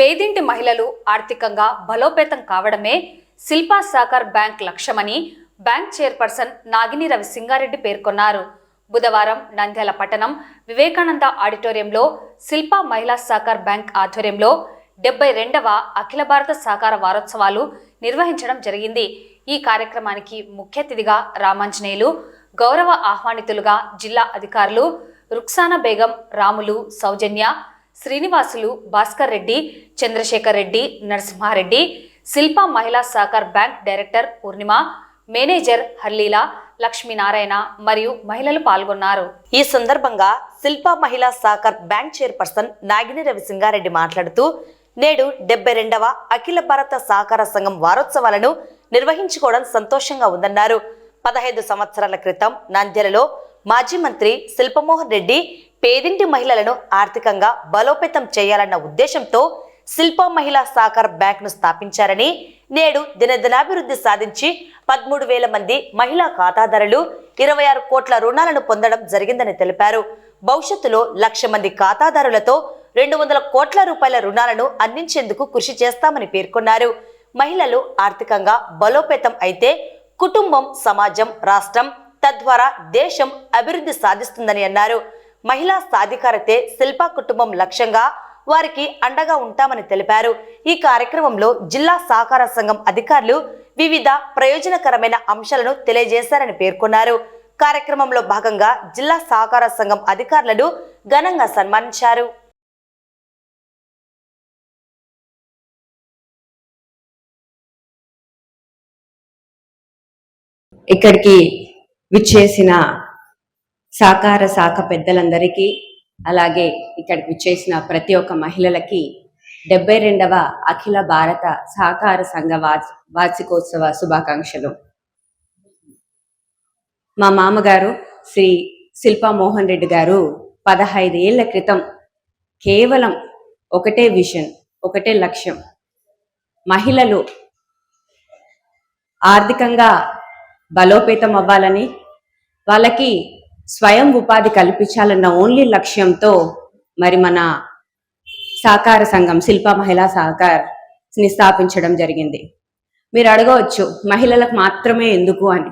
పేదింటి మహిళలు ఆర్థికంగా బలోపేతం కావడమే శిల్పా సాకర్ బ్యాంక్ లక్ష్యమని బ్యాంక్ చైర్పర్సన్ నాగిని రవి సింగారెడ్డి పేర్కొన్నారు. బుధవారం నంద్యాల పట్టణం వివేకానంద ఆడిటోరియంలో శిల్పా మహిళా సహకార్ బ్యాంక్ ఆధ్వర్యంలో డెబ్బై రెండవ అఖిల భారత సహకార వారోత్సవాలు నిర్వహించడం జరిగింది. ఈ కార్యక్రమానికి ముఖ్య అతిథిగా రామాంజనేయులు గౌరవ ఆహ్వానితులుగా జిల్లా అధికారులు రుక్సానా బేగం రాములు సౌజన్య Srinivasulu Bhaskar Reddy Chandrasekhar Reddy Narasimhareddy Shilpa Mahila Sahakar bank director Purnima manager హర్లీల Lakshminarayana మరియు మహిళలు పాల్గొన్నారు. ఈ సందర్భంగా శిల్పా మహిళా సహకార్ బ్యాంక్ చైర్పర్సన్ నాగిని రవిసింగారెడ్డి మాట్లాడుతూ నేడు డెబ్బై రెండవ అఖిల భారత సహకార సంఘం వారోత్సవాలను నిర్వహించుకోవడం సంతోషంగా ఉందన్నారు. పదహైదు సంవత్సరాల క్రితం నంద్యాలలో మాజీ మంత్రి శిల్పమోహన్ రెడ్డి పేదింటి మహిళలను ఆర్థికంగా బలోపేతం చేయాలన్న ఉద్దేశంతో శిల్ప మహిళా సహకార బ్యాంక్ను స్థాపించారని నేడు దినదినాభివృద్ధి సాధించి పదమూడు వేల మంది మహిళా ఖాతాదారులు ఇరవై ఆరు కోట్ల రుణాలను పొందడం జరిగిందని తెలిపారు. భవిష్యత్తులో లక్ష మంది ఖాతాదారులతో రెండు వందల కోట్ల రూపాయల రుణాలను అందించేందుకు కృషి చేస్తామని పేర్కొన్నారు. మహిళలు ఆర్థికంగా బలోపేతం అయితే కుటుంబం సమాజం రాష్ట్రం తద్వారా దేశం అభివృద్ధి సాధిస్తుందని అన్నారు. మహిళా సాధికారతే శిల్పా కుటుంబం లక్ష్యంగా వారికి అండగా ఉంటామని తెలిపారు. ఈ కార్యక్రమంలో జిల్లా సహకార సంఘం అధికారులు వివిధ ప్రయోజనకరమైన అంశాలను తెలియజేశారని పేర్కొన్నారు. కార్యక్రమంలో భాగంగా జిల్లా సహకార సంఘం అధికారులను ఘనంగా సన్మానించారు. ఇక్కడికి విచ్చేసిన సాకార శాఖ పెద్దలందరికీ అలాగే ఇక్కడికి విచ్చేసిన ప్రతి ఒక్క మహిళలకి డెబ్బై రెండవ అఖిల భారత సహకార సంఘ వార్షికోత్సవ శుభాకాంక్షలు. మా మామగారు శ్రీ శిల్పా మోహన్ రెడ్డి గారు పదహైదు ఏళ్ళ క్రితం కేవలం ఒకటే విషన్ ఒకటే లక్ష్యం. మహిళలు ఆర్థికంగా బలోపేతం అవ్వాలని వాళ్ళకి స్వయం ఉపాధి కల్పించాలన్న ఓన్లీ లక్ష్యంతో మరి మన సహకార సంఘం శిల్ప మహిళా సహకార్ని స్థాపించడం జరిగింది. మీరు అడగవచ్చు మహిళలకు మాత్రమే ఎందుకు అని.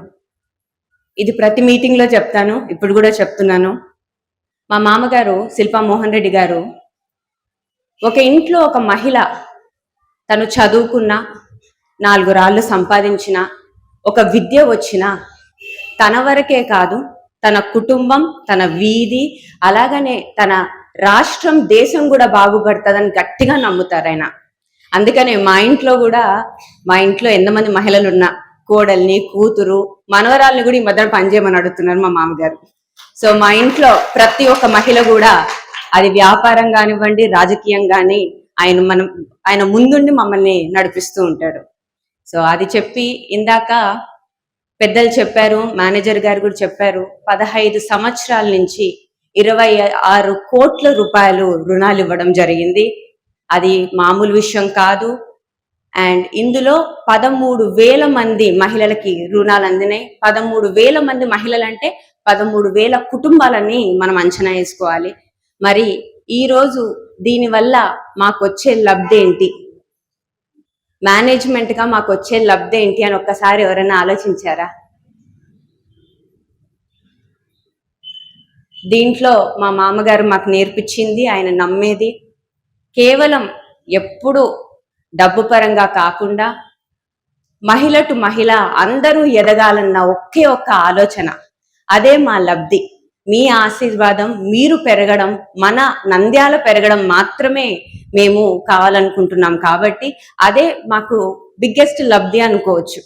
ఇది ప్రతి మీటింగ్లో చెప్తాను ఇప్పుడు కూడా చెప్తున్నాను. మా మామగారు శిల్పా మోహన్ రెడ్డి గారు ఒక ఇంట్లో ఒక మహిళ తను చదువుకున్న నాలుగు రాళ్ళు సంపాదించిన ఒక విద్య వచ్చిన తన వరకే కాదు తన కుటుంబం తన వీధి అలాగనే తన రాష్ట్రం దేశం కూడా బాగుపడుతుందని గట్టిగా నమ్ముతారు ఆయన. అందుకనే మా ఇంట్లో కూడా మా ఇంట్లో ఎంతమంది మహిళలు ఉన్నా కోడల్ని కూతురు మనవరాల్ని కూడా ఈ మధ్యన పనిచేయమని అడుగుతున్నారు మా మామగారు. సో మా ఇంట్లో ప్రతి ఒక్క మహిళ కూడా అది వ్యాపారం కానివ్వండి రాజకీయం కానీ ఆయన మనం ఆయన ముందుండి మమ్మల్ని నడిపిస్తూ ఉంటాడు. సో అది చెప్పి ఇందాక పెద్దలు చెప్పారు మేనేజర్ గారు కూడా చెప్పారు పదహైదు సంవత్సరాల నుంచి ఇరవై ఆరు కోట్ల రూపాయలు రుణాలు ఇవ్వడం జరిగింది. అది మామూలు విషయం కాదు. అండ్ ఇందులో పదమూడు వేల మంది మహిళలకి రుణాలు అందినాయి. పదమూడు వేల మంది మహిళలు అంటే పదమూడు వేల కుటుంబాలని మనం అంచనా వేసుకోవాలి. మరి ఈ రోజు దీనివల్ల మాకు వచ్చే లబ్ధి ఏంటి? మేనేజ్మెంట్గా మాకు వచ్చే లబ్ధి ఏంటి అని ఒక్కసారి ఎవరైనా ఆలోచించారా? దీంట్లో మా మామగారు మాకు నేర్పించింది ఆయన నమ్మేది. కేవలం ఎప్పుడు డబ్బు పరంగా కాకుండా మహిళ టు మహిళ అందరూ ఎదగాలన్న ఒకే ఒక్క ఆలోచన అదే మా లబ్ధి. మీ ఆశీర్వాదం మీరు పెరగడం మన నంద్యాల పెరగడం మాత్రమే మేము కావాలనుకుంటున్నాం కాబట్టి అదే మాకు బిగ్గెస్ట్ లబ్ధి అనుకోవచ్చు.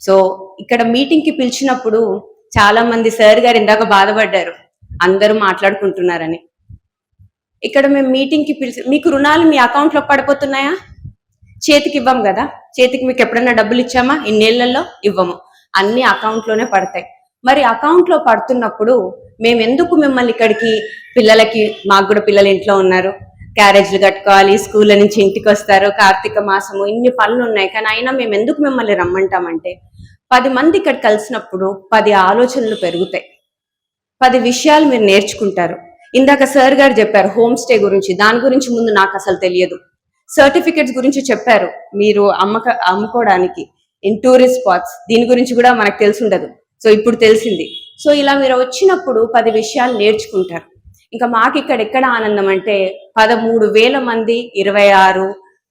సో ఇక్కడ మీటింగ్కి పిలిచినప్పుడు చాలా మంది సార్ గారు ఇందాక బాధపడ్డారు. అందరూ మాట్లాడుకుంటున్నారని. ఇక్కడ మేము మీటింగ్కి పిలిచి మీకు రుణాలు మీ అకౌంట్లో పడిపోతున్నాయా? చేతికి ఇవ్వం కదా. చేతికి మీకు ఎప్పుడైనా డబ్బులు ఇచ్చామా? ఇన్నేళ్ళలో ఇవ్వము. అన్ని అకౌంట్లోనే పడతాయి. మరి అకౌంట్లో పడుతున్నప్పుడు మేము ఎందుకు మిమ్మల్ని ఇక్కడికి? పిల్లలకి మాకు కూడా పిల్లలు ఇంట్లో ఉన్నారు. క్యారేజ్లు కట్టుకోవాలి స్కూల్ నుంచి ఇంటికి వస్తారు కార్తీక మాసము ఇన్ని పనులు ఉన్నాయి. కానీ అయినా మేము ఎందుకు మిమ్మల్ని రమ్మంటామంటే పది మంది ఇక్కడ కలిసినప్పుడు పది ఆలోచనలు పెరుగుతాయి. పది విషయాలు మీరు నేర్చుకుంటారు. ఇందాక సార్ గారు చెప్పారు హోమ్ స్టే గురించి. దాని గురించి ముందు నాకు అసలు తెలియదు. సర్టిఫికెట్స్ గురించి చెప్పారు మీరు అమ్మక అమ్ముకోవడానికి ఇన్ టూరిస్ట్ స్పాట్స్. దీని గురించి కూడా మనకు తెలిసి ఉండదు. సో ఇప్పుడు తెలిసింది. సో ఇలా మీరు వచ్చినప్పుడు పది విషయాలు నేర్చుకుంటారు. ఇంకా మాకు ఇక్కడ ఎక్కడ ఆనందం అంటే పదమూడు వేల మంది ఇరవై ఆరు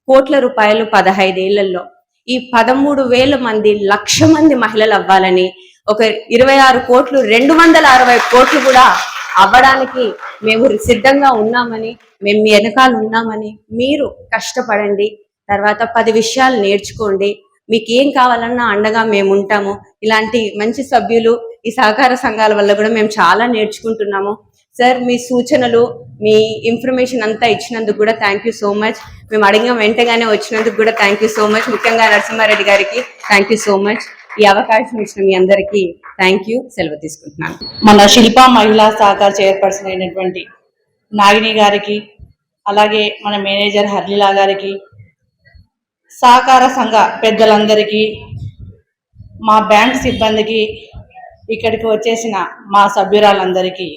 కోట్ల రూపాయలు పదహైదేళ్ళలో ఈ పదమూడు వేల మంది లక్ష మంది మహిళలు అవ్వాలని ఒక ఇరవై ఆరు కోట్లు రెండు వందల అరవై కోట్లు కూడా అవ్వడానికి మేము సిద్ధంగా ఉన్నామని మేము మీ వెనకాల ఉన్నామని మీరు కష్టపడండి. తర్వాత పది విషయాలు నేర్చుకోండి. మీకు ఏం కావాలన్నా అండగా మేము ఉంటాము ఇలాంటి మంచి సభ్యులు ఈ సహకార సంఘాల వల్ల కూడా మేము చాలా నేర్చుకుంటున్నాము. సార్ మీ సూచనలు మీ ఇన్ఫర్మేషన్ అంతా ఇచ్చినందుకు కూడా థ్యాంక్ యూ సో మచ్. మేము అడిగిన వెంటగానే వచ్చినందుకు కూడా థ్యాంక్ యూ సో మచ్. ముఖ్యంగా నరసింహారెడ్డి గారికి థ్యాంక్ యూ సో మచ్. ఈ అవకాశం ఇచ్చిన మీ అందరికీ థ్యాంక్ యూ. సెలవు తీసుకుంటున్నాను. మన శిల్పా మహిళా సహకార చైర్పర్సన్ అయినటువంటి నాగిని గారికి అలాగే మన మేనేజర్ హర్లిలా గారికి సహకార సంఘ పెద్దలందరికీ మా బ్యాంక్ సిబ్బందికి ఇక్కడికి వచ్చేసిన మా సభ్యురాలందరికీ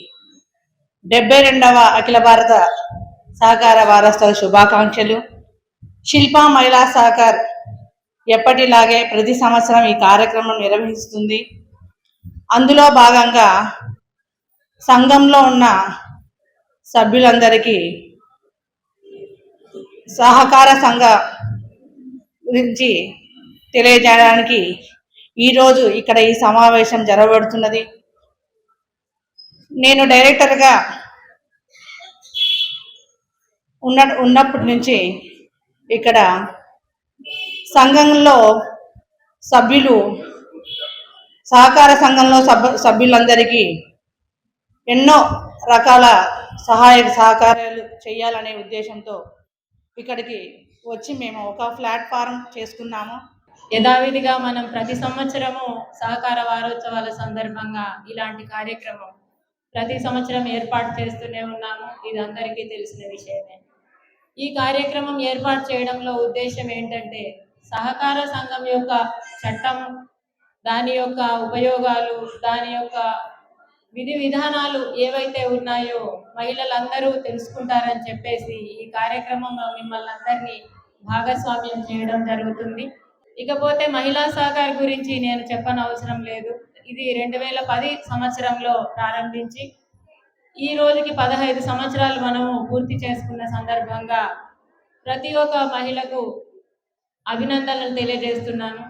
డెబ్బై రెండవ అఖిల భారత సహకార వారోత్సవ శుభాకాంక్షలు. శిల్పా మహిళా సహకార్ ఎప్పటిలాగే ప్రతి సంవత్సరం ఈ కార్యక్రమం నిర్వహిస్తుంది. అందులో భాగంగా సంఘంలో ఉన్న సభ్యులందరికీ సహకార సంఘ గురించి తెలియజేయడానికి ఈరోజు ఇక్కడ ఈ సమావేశం జరగబడుతున్నది. నేను డైరెక్టర్గా ఉన్న ఉన్నప్పటి నుంచి ఇక్కడ సంఘంలో సభ్యులు సహకార సంఘంలో సభ సభ్యులందరికీ ఎన్నో రకాల సహాయ సహకారాలు చేయాలనే ఉద్దేశంతో ఇక్కడికి వచ్చి మేము ఒక ప్లాట్ఫారం చేసుకున్నాము. యథావిధిగా మనం ప్రతి సంవత్సరము సహకార వారోత్సవాల సందర్భంగా ఇలాంటి కార్యక్రమం ప్రతి సంవత్సరం ఏర్పాటు చేస్తూనే ఉన్నాము. ఇది అందరికీ తెలిసిన విషయమే. ఈ కార్యక్రమం ఏర్పాటు చేయడంలో ఉద్దేశం ఏంటంటే సహకార సంఘం యొక్క చట్టం దాని యొక్క ఉపయోగాలు దాని యొక్క విధి విధానాలు ఏవైతే ఉన్నాయో మహిళలందరూ తెలుసుకుంటారని చెప్పేసి ఈ కార్యక్రమంలో మిమ్మల్ని అందరినీ భాగస్వామ్యం చేయడం జరుగుతుంది. ఇకపోతే మహిళా సహకార్ గురించి నేను చెప్పనవసరం లేదు. ఇది రెండు వేల పది సంవత్సరంలో ప్రారంభించి ఈ రోజుకి పదహైదు సంవత్సరాలు మనము పూర్తి చేసుకున్న సందర్భంగా ప్రతి ఒక్క మహిళకు అభినందనలు తెలియజేస్తున్నాను.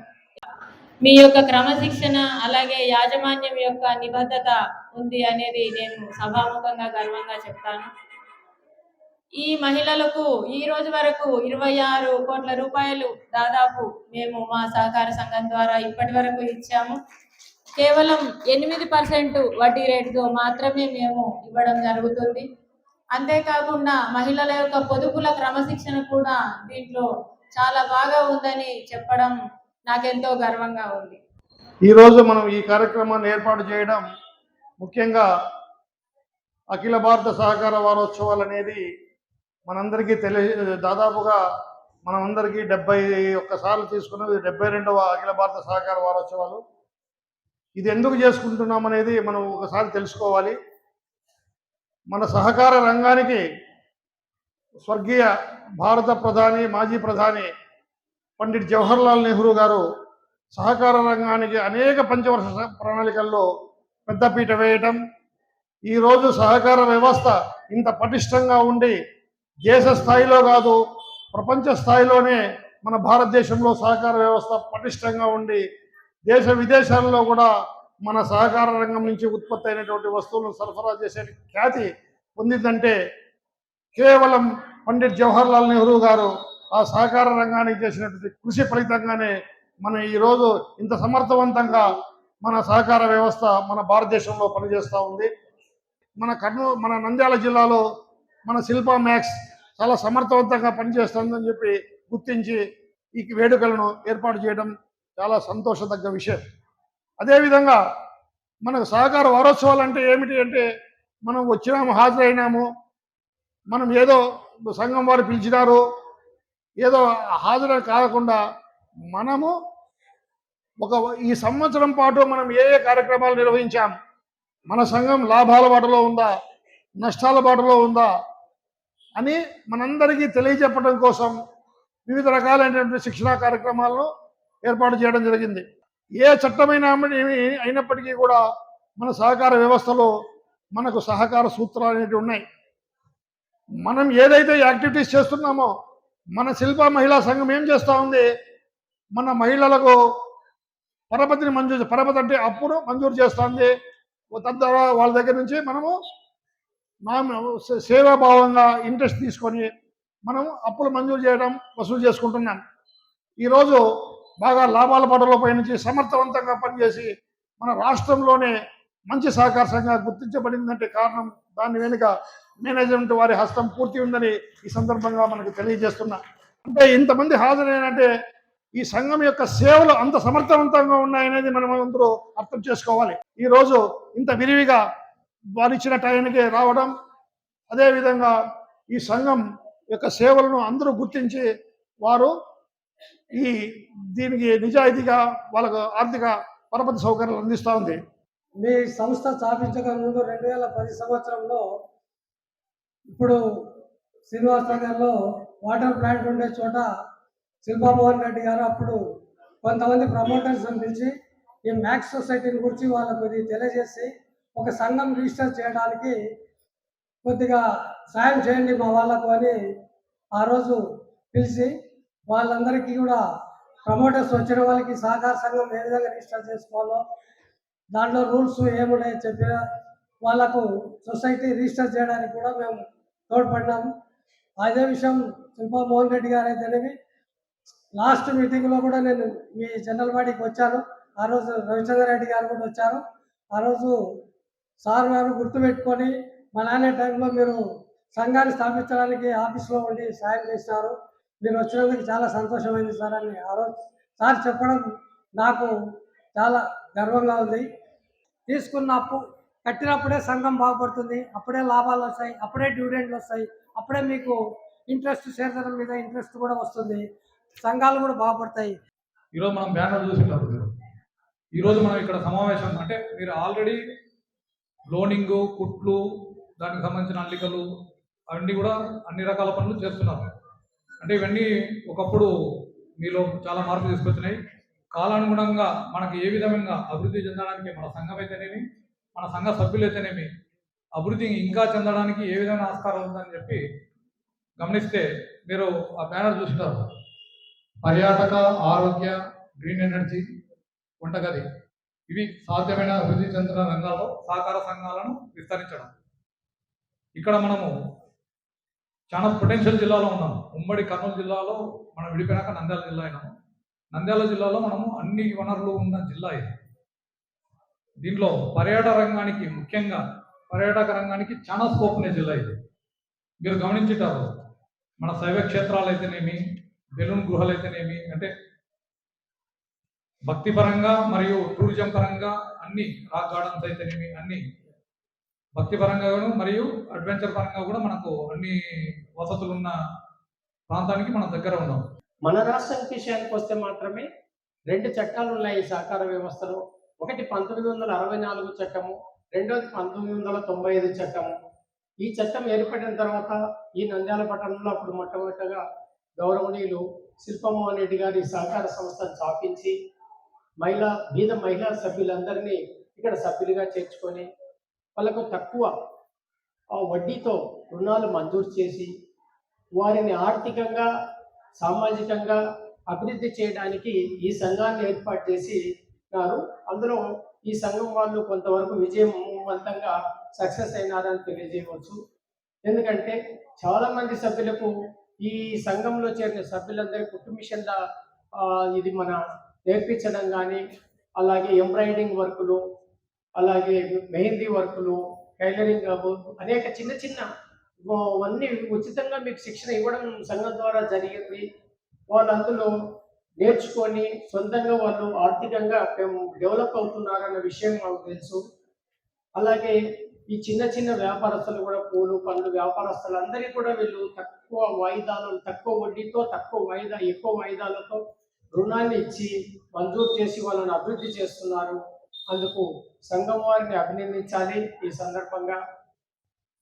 మీ యొక్క క్రమశిక్షణ అలాగే యాజమాన్యం యొక్క నిబద్ధత ఉంది అనేది నేను సభాముఖంగా గర్వంగా చెప్తాను. ఈ మహిళలకు ఈ రోజు వరకు ఇరవై ఆరు కోట్ల రూపాయలు దాదాపు మేము మా సహకార సంఘం ద్వారా ఇప్పటి వరకు ఇచ్చాము. కేవలం ఎనిమిది పర్సెంట్ వడ్డీ రేటుతో మాత్రమే మేము ఇవ్వడం జరుగుతుంది. అంతేకాకుండా మహిళల యొక్క పొదుపుల క్రమశిక్షణ కూడా దీంట్లో చాలా బాగా ఉందని చెప్పడం నాకెంతో గర్వంగా ఉంది. ఈరోజు మనం ఈ కార్యక్రమాన్ని ఏర్పాటు చేయడం ముఖ్యంగా అఖిల భారత సహకార వారోత్సవాలు అనేది మనందరికీ తెలియ దాదాపుగా మనందరికీ డెబ్బై ఒక్కసార్లు తీసుకున్నది డెబ్బై రెండవ అఖిల భారత సహకార వారోత్సవాలు. ఇది ఎందుకు చేసుకుంటున్నాం అనేది మనం ఒకసారి తెలుసుకోవాలి. మన సహకార రంగానికి స్వర్గీయ భారత ప్రధాని మాజీ ప్రధాని పండిట్ జవహర్లాల్ నెహ్రూ గారు సహకార రంగానికి అనేక పంచవర్ష ప్రణాళికల్లో పెద్దపీట వేయటం ఈరోజు సహకార వ్యవస్థ ఇంత పటిష్టంగా ఉండి దేశ స్థాయిలో కాదు ప్రపంచ స్థాయిలోనే మన భారతదేశంలో సహకార వ్యవస్థ పటిష్టంగా ఉండి దేశ విదేశాల్లో కూడా మన సహకార రంగం నుంచి ఉత్పత్తి అయినటువంటి వస్తువులను సరఫరా చేసే ఖ్యాతి పొందిందంటే కేవలం పండిట్ జవహర్లాల్ నెహ్రూ గారు ఆ సహకార రంగానికి చేసినటువంటి కృషి ఫలితంగానే మనం ఈరోజు ఇంత సమర్థవంతంగా మన సహకార వ్యవస్థ మన భారతదేశంలో పనిచేస్తూ ఉంది. మన కర్నూలు మన నంద్యాల జిల్లాలో మన శిల్పా మ్యాక్స్ చాలా సమర్థవంతంగా పనిచేస్తుందని చెప్పి గుర్తించి ఈ వేడుకలను ఏర్పాటు చేయడం చాలా సంతోషదగ్గ విషయం. అదేవిధంగా మనకు సహకార వారోత్సవాలు అంటే ఏమిటి అంటే మనం వచ్చినాము హాజరైనాము మనం ఏదో సంఘం వారు పిలిచినారు ఏదో హాజరు కాకుండా మనము ఒక ఈ సంవత్సరం పాటు మనం ఏ ఏ కార్యక్రమాలు నిర్వహించాం మన సంఘం లాభాల బాటలో ఉందా నష్టాల బాటలో ఉందా అని మనందరికీ తెలియజెప్పడం కోసం వివిధ రకాలైనటువంటి శిక్షణా కార్యక్రమాలను ఏర్పాటు చేయడం జరిగింది. ఏ చట్టమైన అయినప్పటికీ కూడా మన సహకార వ్యవస్థలో మనకు సహకార సూత్రాలు అనేవి ఉన్నాయి. మనం ఏదైతే యాక్టివిటీస్ చేస్తున్నామో మన శిల్ప మహిళా సంఘం ఏం చేస్తూ ఉంది? మన మహిళలకు పరపతిని మంజూరు పరపతి అంటే అప్పును మంజూరు చేస్తుంది తద్వారా వాళ్ళ దగ్గర నుంచి మనము మనం సేవాభావంగా ఇంట్రెస్ట్ తీసుకొని మనం అప్పులు మంజూరు చేయడం వసూలు చేసుకుంటున్నాం. ఈరోజు బాగా లాభాల పడలో పయనించి సమర్థవంతంగా పనిచేసి మన రాష్ట్రంలోనే మంచి సహకార సంఘంగా గుర్తించబడిందంటే కారణం దాని వెనుక మేనేజ్మెంట్ వారి హస్తం పూర్తి ఉందని ఈ సందర్భంగా మనకు తెలియజేస్తున్నా. అంటే ఇంతమంది హాజరైనంటే ఈ సంఘం యొక్క సేవలు అంత సమర్థవంతంగా ఉన్నాయనేది మనం అందరూ అర్థం చేసుకోవాలి. ఈ రోజు ఇంత విరివిగా వారు ఇచ్చిన టైంకి రావడం అదేవిధంగా ఈ సంఘం యొక్క సేవలను అందరూ గుర్తించి వారు ఈ దీనికి నిజాయితీగా వాళ్ళకు ఆర్థిక పరపతి సౌకర్యాలు అందిస్తూ ఉంది. మీ సంస్థ స్థాపించక ముందు రెండు వేల పది సంవత్సరంలో ఇప్పుడు శ్రీనివాస నగర్లో వాటర్ ప్లాంట్ ఉండే చోట శిల్పామోహన్ రెడ్డి గారు అప్పుడు కొంతమంది ప్రమోటర్స్ పిలిచి ఈ మ్యాక్స్ సొసైటీని గురించి వాళ్ళకు ఇది తెలియజేసి ఒక సంఘం రిజిస్టర్ చేయడానికి కొద్దిగా సాయం చేయండి మా వాళ్ళకు అని ఆ రోజు పిలిచి వాళ్ళందరికీ కూడా ప్రమోటర్స్ వచ్చిన వాళ్ళకి సహకార సంఘం ఏ విధంగా రిజిస్టర్ చేసుకోవాలో దాంట్లో రూల్స్ ఏమున్నాయో చెప్పిన వాళ్ళకు సొసైటీ రిజిస్టర్ చేయడానికి కూడా మేము తోడ్పడినాము. అదే విషయం శిల్పా మోహన్ రెడ్డి గారు అయితేనేవి లాస్ట్ మీటింగ్లో కూడా నేను మీ జనరల్ బాడీకి వచ్చాను. ఆ రోజు రవిచంద్ర రెడ్డి గారు కూడా వచ్చారు. ఆ రోజు సార్ గారు గుర్తుపెట్టుకొని మా నాన్న టైంలో మీరు సంఘాన్ని స్థాపించడానికి ఆఫీస్లో ఉండి సాయం చేశారు. మీరు వచ్చినందుకు చాలా సంతోషమైంది సార్ అని ఆ రోజు సార్ చెప్పడం నాకు చాలా గర్వంగా ఉంది. తీసుకున్న అప్పు కట్టినప్పుడే సంఘం బాగుపడుతుంది. అప్పుడే లాభాలు వస్తాయి. అప్పుడే డివిడెండ్లు వస్తాయి. అప్పుడే మీకు ఇంట్రెస్ట్ షేర్దరం మీద ఇంట్రెస్ట్ కూడా వస్తుంది. సంఘాలు కూడా బాగుపడతాయి. ఈరోజు మనం బ్యానర్ చూసి మీరు ఈరోజు మనం ఇక్కడ సమావేశం అంటే మీరు ఆల్రెడీ లోనింగ్ కుట్లు దానికి సంబంధించిన అల్లికలు అవన్నీ కూడా అన్ని రకాల పనులు చేస్తున్నారు. అంటే ఇవన్నీ ఒకప్పుడు మీలో చాలా మార్పులు తీసుకొచ్చినాయి. కాలానుగుణంగా మనకి ఏ విధంగా అభివృద్ధి చెందడానికి మన సంఘం అయితేనేమి మన సంఘ సభ్యులు అయితేనేమి అభివృద్ధి ఇంకా చెందడానికి ఏ విధమైన ఆస్కారం ఉందని చెప్పి గమనిస్తే మీరు ఆ బ్యానర్ చూస్తారు. పర్యాటక ఆరోగ్య గ్రీన్ ఎనర్జీ వంటగది. ఇవి సాధ్యమైన అభివృద్ధి చెందిన రంగాల్లో సహకార సంఘాలను విస్తరించడం. ఇక్కడ మనము చాలా పొటెన్షియల్ జిల్లాలో ఉన్నాం. ఉమ్మడి కర్నూలు జిల్లాలో మనం విడిపోయినాక నంద్యాల జిల్లా అయినాము. నంద్యాల జిల్లాలో మనము అన్ని వనరులు ఉన్న జిల్లా ఇది. దీంట్లో పర్యాటక రంగానికి ముఖ్యంగా పర్యాటక రంగానికి చాలా స్కోప్ ఉన్న జిల్లా ఇది. మీరు గమనించుంటారు. మన శైవ క్షేత్రాలు అయితేనేమి బెలూన్ గుహలు అయితేనేమి అంటే భక్తి పరంగా మరియు టూరిజం పరంగా అన్ని రాక్ గార్డెన్స్ అయితేనేమి అన్ని భక్తి పరంగా మరియు అడ్వెంచర్ పరంగా కూడా మనకు అన్ని వసతులు ఉన్న ప్రాంతానికి మనం దగ్గర ఉన్నాం. మన రాష్ట్రం విషయానికి వస్తే మాత్రమే రెండు చట్టాలు ఉన్నాయి ఈ సహకార వ్యవస్థలో. ఒకటి పంతొమ్మిది వందల అరవై నాలుగు చట్టము రెండోది పంతొమ్మిది వందల తొంభై ఐదు చట్టము. ఈ చట్టం ఏర్పడిన తర్వాత ఈ నంద్యాల పట్టణంలో అప్పుడు మొట్టమొదటగా గౌరవనీయులు శిల్పమోహన్ రెడ్డి గారి సహకార సంస్థను స్థాపించి మహిళా బీద మహిళా సభ్యులందరినీ ఇక్కడ సభ్యులుగా చేర్చుకొని వాళ్ళకు తక్కువ ఆ వడ్డీతో రుణాలు మంజూరు చేసి వారిని ఆర్థికంగా సామాజికంగా అభివృద్ధి చేయడానికి ఈ సంఘాన్ని ఏర్పాటు చేసి ఉన్నారు. అందులో ఈ సంఘం వాళ్ళు కొంతవరకు విజయవంతంగా సక్సెస్ అయినారని తెలియజేయవచ్చు. ఎందుకంటే చాలామంది సభ్యులకు ఈ సంఘంలో చేరిన సభ్యులందరి కుటుంబిషన్ల ఇది మన నేర్పించడం కానీ అలాగే ఎంబ్రాయిడింగ్ వర్కులు అలాగే మెహందీ వర్కులు టైలరింగ్ అనేక చిన్న చిన్న అన్నీ ఉచితంగా మీకు శిక్షణ ఇవ్వడం సంఘం ద్వారా జరిగింది. వాళ్ళు అందులో నేర్చుకొని సొంతంగా వాళ్ళు ఆర్థికంగా డెవలప్ అవుతున్నారన్న విషయం మాకు తెలుసు. అలాగే ఈ చిన్న చిన్న వ్యాపారస్తులు కూడా పూలు పండ్లు వ్యాపారస్తులు అందరికీ కూడా వీళ్ళు తక్కువ వాయిదాలు తక్కువ వడ్డీతో తక్కువ వాయిదా ఎక్కువ వాయిదాలతో రుణాన్ని ఇచ్చి మంజూరు చేసి వాళ్ళని అభివృద్ధి చేస్తున్నారు. అందుకు సంఘం వారిని అభినందించాలి ఈ సందర్భంగా.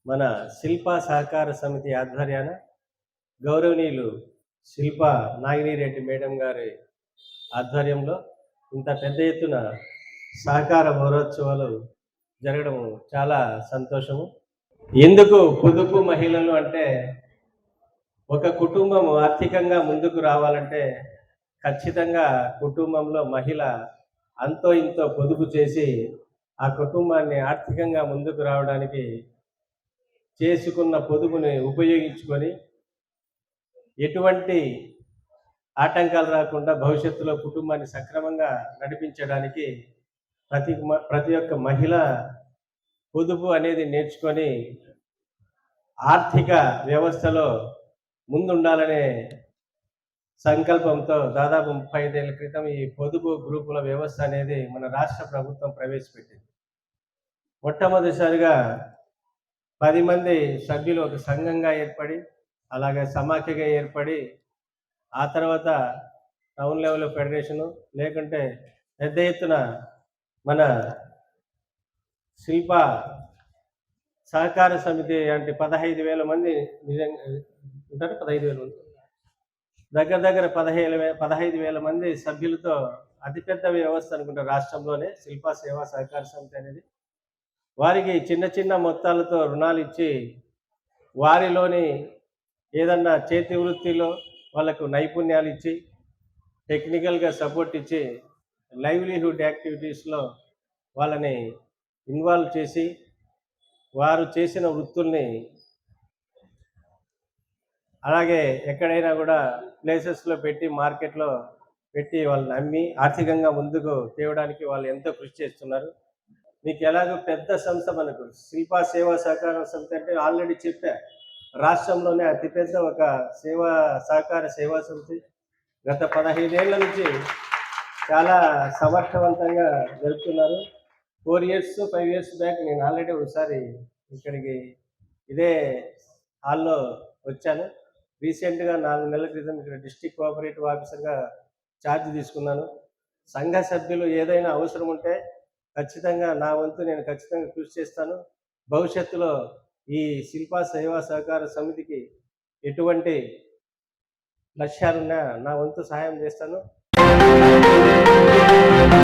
మన శిల్ప సహకార సమితి ఆధ్వర్యాన గౌరవనీయులు శిల్ప నాగినిరెడ్డి మేడం గారి ఆధ్వర్యంలో ఇంత పెద్ద ఎత్తున సహకార మహోత్సవాలు జరగడం చాలా సంతోషము. ఎందుకు పొదుపు మహిళలు అంటే ఒక కుటుంబం ఆర్థికంగా ముందుకు రావాలంటే ఖచ్చితంగా కుటుంబంలో మహిళ అంతో ఇంతో పొదుపు చేసి ఆ కుటుంబాన్ని ఆర్థికంగా ముందుకు రావడానికి చేసుకున్న పొదుపుని ఉపయోగించుకొని ఎటువంటి ఆటంకాలు రాకుండా భవిష్యత్తులో కుటుంబాన్ని సక్రమంగా నడిపించడానికి ప్రతి మ- ప్రతి ఒక్క మహిళ పొదుపు అనేది నేర్చుకొని ఆర్థిక వ్యవస్థలో ముందుండాలనే సంకల్పంతో దాదాపు ముప్పై ఐదేళ్ళ క్రితం ఈ పొదుపు గ్రూపుల వ్యవస్థ అనేది మన రాష్ట్ర ప్రభుత్వం ప్రవేశపెట్టింది. మొట్టమొదటిసారిగా పది మంది సభ్యులు ఒక సంఘంగా ఏర్పడి అలాగే సమాఖ్యగా ఏర్పడి ఆ తర్వాత టౌన్ లెవెల్ ఫెడరేషను లేకుంటే పెద్ద ఎత్తున మన శిల్ప సహకార సమితి అంటే పదహైదు వేల మంది నిజంగా ఉంటారు పదహైదు వేల మంది. దగ్గర దగ్గర పదిహేను వే పదహైదు వేల మంది సభ్యులతో అతిపెద్ద వ్యవస్థ అనుకుంటా రాష్ట్రంలోనే శిల్ప సేవా సహకార సమితి అనేది. వారికి చిన్న చిన్న మొత్తాలతో రుణాలు ఇచ్చి వారిలోని ఏదన్నా చేతి వృత్తిలో వాళ్ళకు నైపుణ్యాలు ఇచ్చి టెక్నికల్గా సపోర్ట్ ఇచ్చి లైవ్లీహుడ్ యాక్టివిటీస్లో వాళ్ళని ఇన్వాల్వ్ చేసి వారు చేసిన వృత్తుల్ని అలాగే ఎక్కడైనా కూడా ప్లేసెస్లో పెట్టి మార్కెట్లో పెట్టి వాళ్ళని అమ్మి ఆర్థికంగా ముందుకు తేవడానికి వాళ్ళు ఎంతో కృషి చేస్తున్నారు. మీకు ఎలాగో పెద్ద సంస్థ మనకు శిల్పా సేవా సహకార సంస్థ అంటే ఆల్రెడీ చెప్పా. రాష్ట్రంలోనే అతిపెద్ద ఒక సేవా సహకార సేవా సమితి గత పదహైదేళ్ళ నుంచి చాలా సమర్థవంతంగా జరుపుతున్నారు. Four years five years back నేను ఆల్రెడీ ఒకసారి ఇక్కడికి ఇదే హాల్లో వచ్చాను. రీసెంట్గా నాలుగు నెలల క్రితం ఇక్కడ డిస్టిక్ కోఆపరేటివ్ ఆఫీసర్గా ఛార్జ్ తీసుకున్నాను. సంఘ సభ్యులు ఏదైనా అవసరం ఉంటే ఖచ్చితంగా నా వంతు నేను ఖచ్చితంగా కృషి చేస్తాను. భవిష్యత్తులో ఈ శిల్పా సేవా సహకార సమితికి ఎటువంటి లక్ష్యాలున్నా నా వంతు సహాయం చేస్తాను.